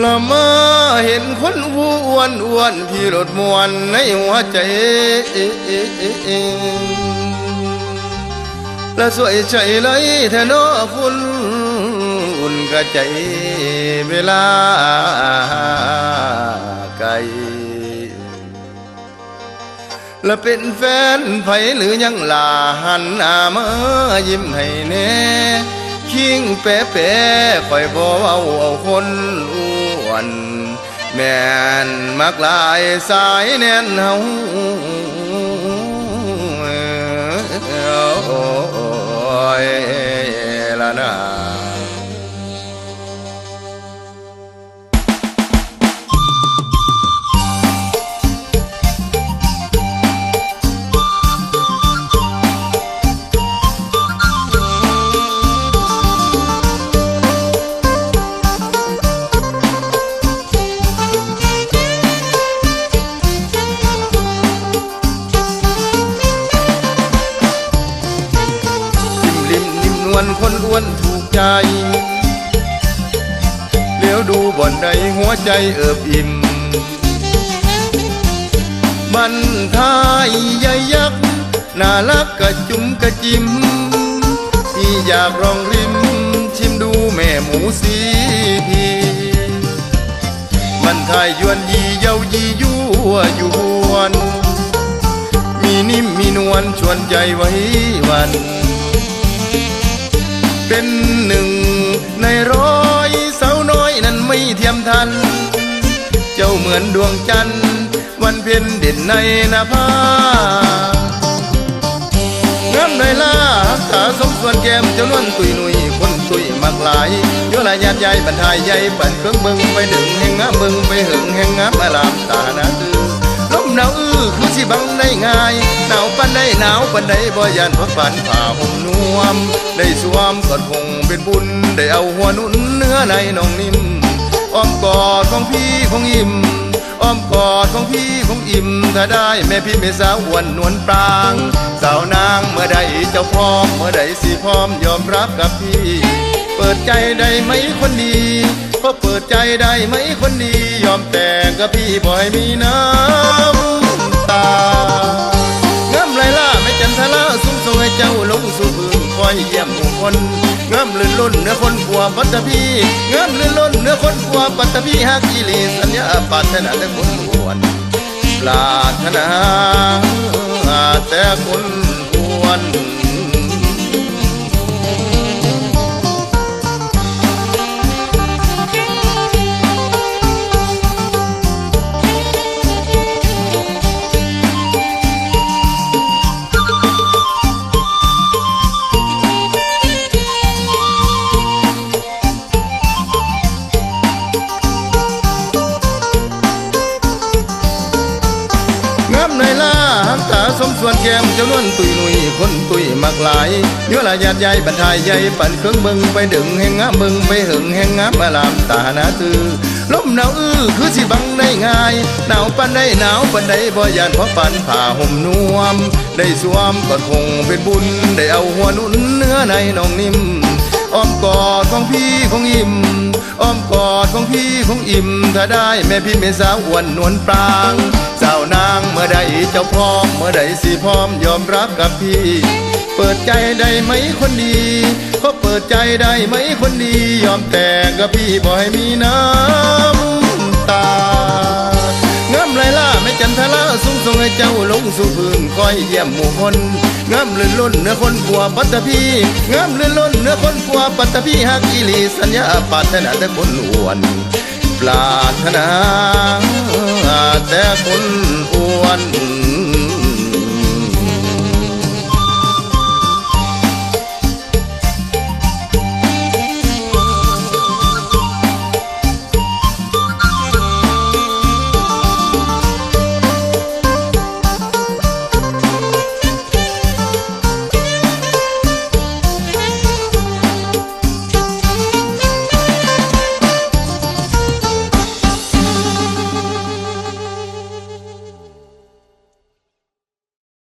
ละมาเห็นคนผู้อ้วนอ้วนพี่รถมวนในหัวใจและสวยใจเลยแทนอคุณอุ่นกระใจเวลาไกลและเป็นแฟนไผหรือยังลาหันหน้ามายิ้มให้แน่คิงแปะแปะคอยบอกว่าเอาคนอ้ วนแม่นมักลายสายแน่นเฮา วนถูกใจ เลี้ยวดูบ่อนใดหัวใจเอิบอิ่มมันทายใหญ่ยักษ์น่ารักกระจุมกระจิมพี่อยากลองริม ชิมดูแม่หมูสีพีมันทายยวนยีเยายียั่วยวน มีนิ่มมีนวลชวนใจไว้วัน เป็นหนึ่ง ในร้อยสาวน้อยนั้นไม่เทียมทัน เจ้าเหมือนดวงจันทร์ วันเพ็ญเด่นในหนาผางามในล่าขาสมส่วนแก้มเจ้านวลตุยหนุยคนตุยมากหลายเยอะลายญาติใหญ่บรรทายใหญ่ปั่นเครื่องเบิงไปดึงแห่งงามเบิงไปหึงแห่งงามอารามตาหนาตื้อลมหนาวอื้อคือสิบังได้ง่าย หนได้หนาวปันได้บ่ยันพักฝันผ่าห่มนวม ได้สวมกอดคงเป็นบุญ ได้เอาหัวหนุ่นเนื้อในน้องนิ่มอ้อมกอดของพี่ของอิ่มอ้อมกอดของพี่ของอิ่ม ถ้าได้แม่พี่แม่สาวอ้วนนวลปราง สาวนางเมื่อใดเจ้าพร้อม เมื่อใดสิพร้อมยอมรับกับพี่ เปิดใจได้ไหมคนดีพอเปิดใจได้ไหมคนดี ยอมแต่งกับพี่บ่อยมีน้ำ เยี่ยมหมู่คนเงื่อมลื่นล้นเนื้อคนปัวปัตตพีงามลื่นล้นเนื้อคนปัวปัตตพีฮักอีหลีสัญญาปราถนาแต่คนหวนปรารถนาแต่คนหวน สมส่วนแก้มเจ้านวลตุยหนุยคนตุยมากหลายเยอะละญาติใหญ่บรรทายใหญ่ปั่นเครื่องมึงไปดึงแห่งงามึงไปหึงแห่งงามาลามตาหนาตือลมหนาวอื้อคือสิบังได้ง่ายหนาวปันได้หนาวปันได้บ่ยานเพราะปันผ่าห่มนวม ได้สวมก็คงเป็นบุญได้เอาหัวหนุนเนื้อในน้องนิ่ม อ้อมกอดของพี่ของอิ่มอ้อมกอดของพี่ของอิ่ม ถ้าได้แม่พี่แม่สาวอ้วนนวลปรางสาวนางเมื่อใดเจ้าพร้อม เมื่อใดสิพร้อมยอมรับกับพี่ เปิดใจได้ไหมคนดีพอเปิดใจได้ไหมคนดี ยอมแต่งกับพี่บ่ให้มีน้ำตา จันทราสูงส่งให้เจ้าลงสู่พื้นคอยเยี่ยมหมู่คนงามลื่นล้นเนื้อคนบัวปัตตพีงามลื่นล้นเนื้อคนบัวปัตตพีฮักอีลีสัญญาปาถนาแต่คนอ้วนปรารถนาแต่คนอ้วน